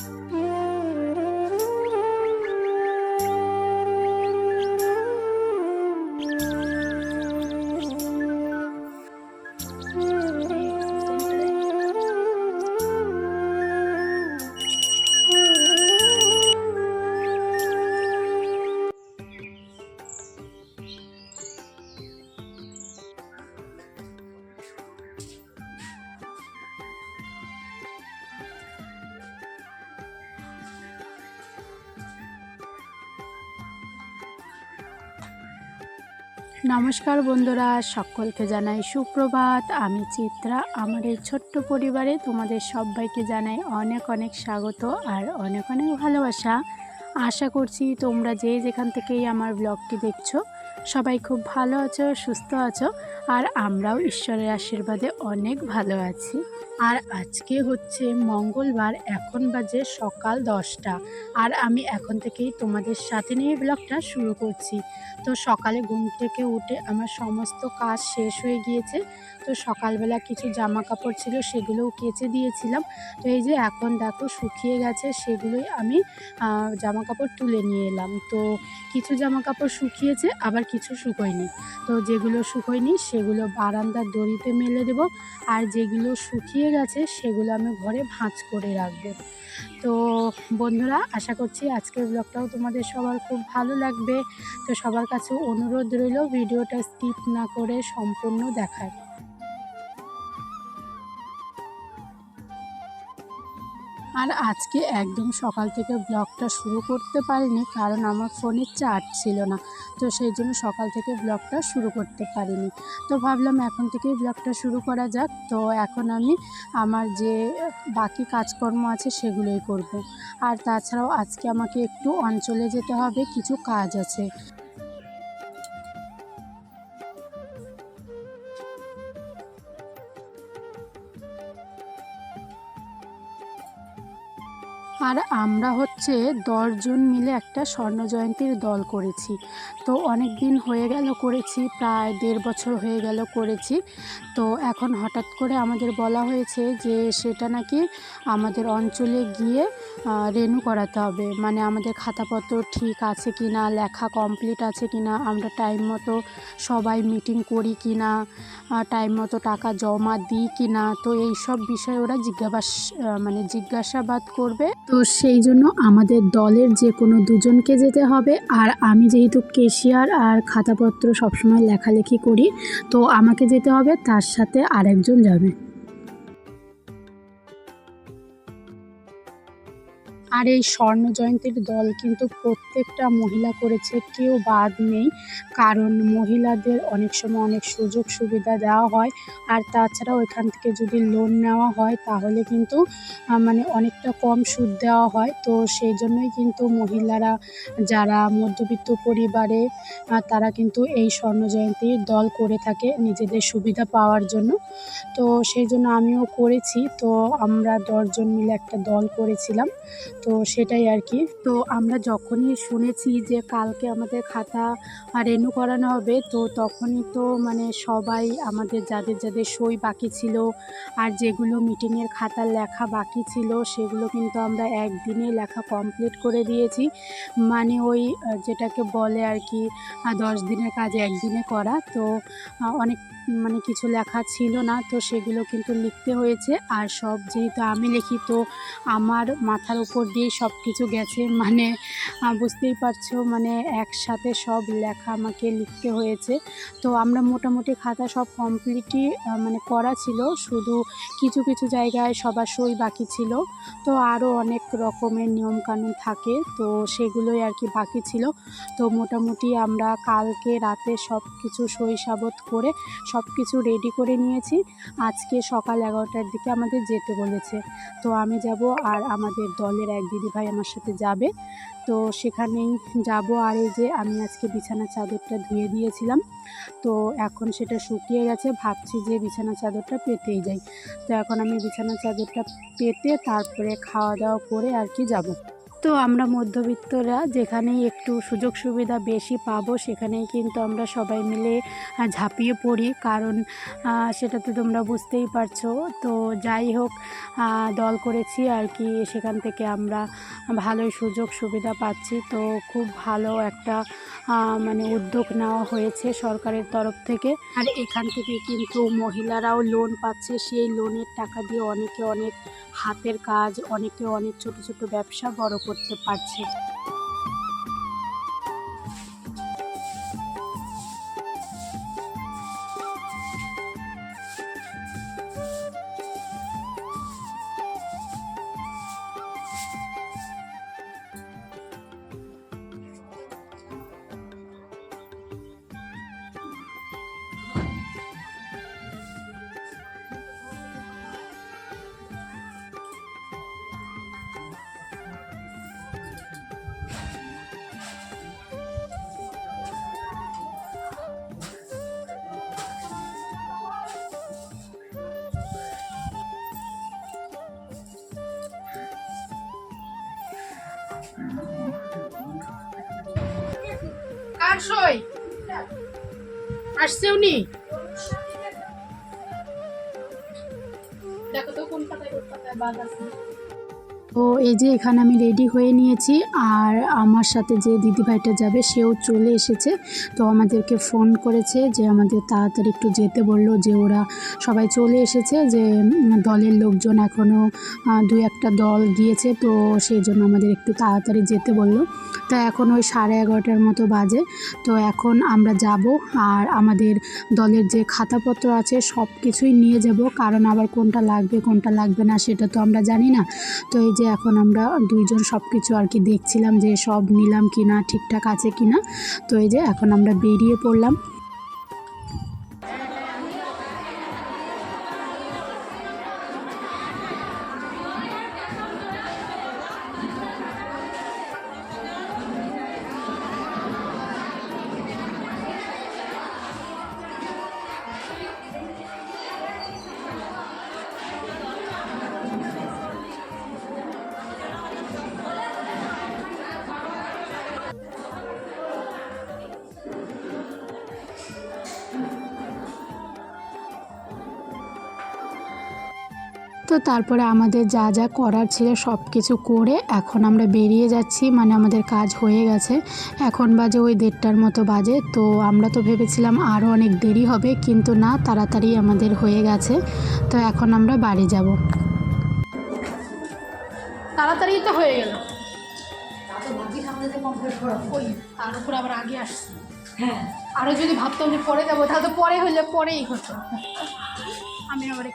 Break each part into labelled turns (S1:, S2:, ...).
S1: Hmm. নমস্কার বন্ধুরা, সকলকে জানাই সুপ্রভাত। আমি চিত্রা, আমার এই ছোট্ট পরিবারে তোমাদের সবাইকে জানাই অনেক অনেক স্বাগত আর অনেক অনেক ভালোবাসা। আশা করছি তোমরা যে যেখান থেকেই আমার ব্লগটি দেখছ, সবাই খুব ভালো আছো, সুস্থ আছো, আর আমরাও ঈশ্বরের আশীর্বাদে অনেক ভালো আছি। আর আজকে হচ্ছে মঙ্গলবার, এখন বাজে সকাল দশটা। আর আমি এখন থেকেই তোমাদের সাথে নিয়ে ব্লগটা শুরু করছি। তো সকালে ঘুম থেকে উঠে আমার সমস্ত কাজ শেষ হয়ে গিয়েছে। তো সকালবেলা কিছু জামা কাপড় ছিল সেগুলোও কেচে দিয়েছিলাম। তো এই যে এখন দেখো শুকিয়ে গেছে, সেগুলোই আমি জামা কাপড় তুলে নিয়ে এলাম। তো কিছু জামা কাপড় শুকিয়েছে, আবার কিছু শুকোয়নি। তো যেগুলো শুকোয়নি, সেগুলো বারান্দার দড়িতে মেলে দেবো। আর যেগুলো শুকিয়ে গেছে, সেগুলো আমি ঘরে ভাঁজ করে রাখব। তো বন্ধুরা, আশা করছি আজকের ব্লগটাও তোমাদের সবার খুব ভালো লাগবে। তো সবার কাছে অনুরোধ রইল, ভিডিওটা স্কিপ না করে সম্পূর্ণ দেখার। আর আজকে একদম সকাল থেকে ব্লগটা শুরু করতে পারিনি, কারণ আমার ফোনের চার্জ ছিল না। তো সেই জন্য সকাল থেকে ব্লগটা শুরু করতে পারিনি। তো ভাবলাম এখন থেকেই ব্লগটা শুরু করা যাক। তো এখন আমি আমার যে বাকি কাজকর্ম আছে সেগুলোই করব। আর তাছাড়াও আজকে আমাকে একটু অঞ্চলে যেতে হবে, কিছু কাজ আছে। আর আমরা হচ্ছে দশজন মিলে একটা স্বর্ণ জয়ন্তীর দল করেছি। তো অনেক দিন হয়ে গেল করেছি, প্রায় দেড় বছর হয়ে গেল করেছি। তো এখন হঠাৎ করে আমাদের বলা হয়েছে যে সেটা নাকি আমাদের অঞ্চলে গিয়ে রেনু করাতে হবে। মানে আমাদের খাতাপত্র ঠিক আছে কি না লেখা কমপ্লিট আছে কি না আমরা টাইম মতো সবাই মিটিং করি কি না টাইম মতো টাকা জমা দিই কি না তো এই সব বিষয়ে ওরা জিজ্ঞাবাস মানে জিজ্ঞাসাবাদ করবে। তো সেই জন্য আমাদের দলের যে কোনো দুজনকে যেতে হবে। আর আমি যেহেতু কেশিয়ার আর খাতাপত্র সবসময় লেখালেখি করি, তো আমাকে যেতে হবে, তার সাথে আরেকজন যাবে। আর এই স্বর্ণ জয়ন্তীর দল কিন্তু প্রত্যেকটা মহিলা করেছে, কেউ বাদ নেই। কারণ মহিলাদের অনেক সময় অনেক সুযোগ সুবিধা দেওয়া হয়। আর তাছাড়াও এখান থেকে যদি লোন নেওয়া হয়, তাহলে কিন্তু মানে অনেকটা কম সুদ দেওয়া হয়। তো সেই জন্যই কিন্তু মহিলারা, যারা মধ্যবিত্ত পরিবারে তারা কিন্তু এই স্বর্ণ জয়ন্তীর দল করে থাকে নিজেদের সুবিধা পাওয়ার জন্য। তো সেই জন্য আমিও করেছি। তো আমরা দশজন মিলে একটা দল করেছিলাম। তো সেটাই আর কি। তো আমরা যখনই শুনেছি যে কালকে আমাদের খাতা রেনু করানো হবে, তো তখনই তো মানে সবাই আমাদের যাদের যাদের সই বাকি ছিল আর যেগুলো মিটিংয়ের খাতা লেখা বাকি ছিল, সেগুলো কিন্তু আমরা একদিনে লেখা কমপ্লিট করে দিয়েছি। মানে ওই যেটাকে বলে আর কি দশ দিনের কাজ একদিনে করা। তো অনেক মানে কিছু লেখা ছিল না, তো সেগুলো কিন্তু লিখতে হয়েছে। আর সব যেহেতু আমি লিখি তো আমার মাথার উপর দিয়ে সব কিছু গেছে মানে বুঝতেই পারছ মানে একসাথে সব লেখা আমাকে লিখতে হয়েছে। তো আমরা মোটামুটি খাতা সব কমপ্লিটই মানে করা ছিল, শুধু কিছু কিছু জায়গায় সবার সই বাকি ছিল। তো আরও অনেক রকমের নিয়মকানুন থাকে, তো সেগুলোই আর কি বাকি ছিল। তো মোটামুটি আমরা কালকে রাতে সব কিছু সই সাবত করে সব কিছু রেডি করে নিয়েছি। আজকে সকাল এগারোটার দিকে আমাদের যেতে বলেছে। তো আমি যাব আর আমাদের দলের এক দিদিভাই আমার সাথে যাবে। তো সেখানেই যাব আর এই যে আমি আজকে বিছানা চাদরটা ধুয়ে দিয়েছিলাম। তো এখন সেটা শুকিয়ে গেছে, ভাবছি যে বিছানা চাদরটা পেতেই যাই। তো এখন আমি বিছানা চাদরটা পেতে তারপরে খাওয়া দাওয়া করে আর কি যাব। তো আমরা মধ্যবিত্তরা যেখানেই একটু সুযোগ সুবিধা বেশি পাবো, সেখানেই কিন্তু আমরা সবাই মিলে ঝাঁপিয়ে পড়ি। কারণ সেটা তো তোমরা বুঝতেই পারছ। তো যাই হোক দল করেছি আর কি, সেখান থেকে আমরা ভালোই সুযোগ সুবিধা পাচ্ছি। তো খুব ভালো একটা মানে উদ্যোগ নেওয়া হয়েছে সরকারের তরফ থেকে। আর এখান থেকে কিন্তু মহিলারাও লোন পাচ্ছে। সেই লোনের টাকা দিয়ে অনেকে অনেক হাতের কাজ, অনেকে অনেক ছোট ছোট ব্যবসা বড় করতে পারছে। কার সই আসছে উনি দেখো তো কোন পাতায় কোন পাতায় বাদ আছে। তো এই যে এখানে আমি রেডি হয়ে নিয়েছি। আর আমার সাথে যে দিদিভাইটা যাবে, সেও চলে এসেছে। তো আমাদেরকে ফোন করেছে যে আমাদের তাড়াতাড়ি একটু যেতে বলল যে ওরা সবাই চলে এসেছে, যে দলের লোকজন এখনও দুই একটা দল গিয়েছে, তো সেই জন্য আমাদের একটু তাড়াতাড়ি যেতে বলল। তো এখন ওই সাড়ে এগারোটার মতো বাজে। তো এখন আমরা যাব আর আমাদের দলের যে খাতাপত্র আছে সব কিছুই নিয়ে যাব। কারণ আবার কোনটা লাগবে কোনটা লাগবে না, সেটা তো আমরা জানি না। তো এই যে এখন আমরা দুইজন সব কিছু আর কি দেখছিলাম যে সব নিলাম কিনা, ঠিকঠাক আছে কিনা। তো এই যে এখন আমরা বেরিয়ে পড়লাম। তো তারপরে আমাদের যা যা করার ছিল সব কিছু করে এখন আমরা বেরিয়ে যাচ্ছি মানে আমাদের কাজ হয়ে গেছে। এখন বাজে ওই দেড়টার মতো বাজে তো আমরা তো ভেবেছিলাম আরও অনেক দেরি হবে কিন্তু না তাড়াতাড়ি আমাদের হয়ে গেছে। তো এখন আমরা বাড়ি যাব। তাড়াতাড়ি তো হয়ে গেল। আবার আগে আসছে।
S2: হ্যাঁ।
S1: আরও যদি ভাবতাম যে পরে যাব তাহলে তো পরে হলে পরেই হতো। আমি আবার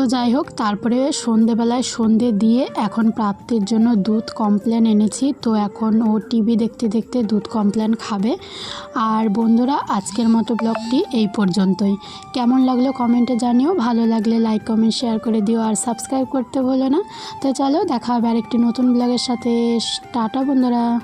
S1: তো যাই হোক, তারপরে সন্ধেবেলায় সন্ধে দিয়ে এখন প্রাপ্তির জন্য দুধ কমপ্লেন এনেছি। তো এখন ও টিভি দেখতে দেখতে দুধ কমপ্লেন খাবে। আর বন্ধুরা, আজকের মতো ব্লগটি এই পর্যন্তই। কেমন লাগল কমেন্টে জানিও। ভালো লাগলে লাইক, কমেন্ট, শেয়ার করে দিও। আর সাবস্ক্রাইব করতে ভুলো না। তো চলো, দেখা হবে আরেকটি নতুন ব্লগের সাথে। টাটা, বন্ধুরা।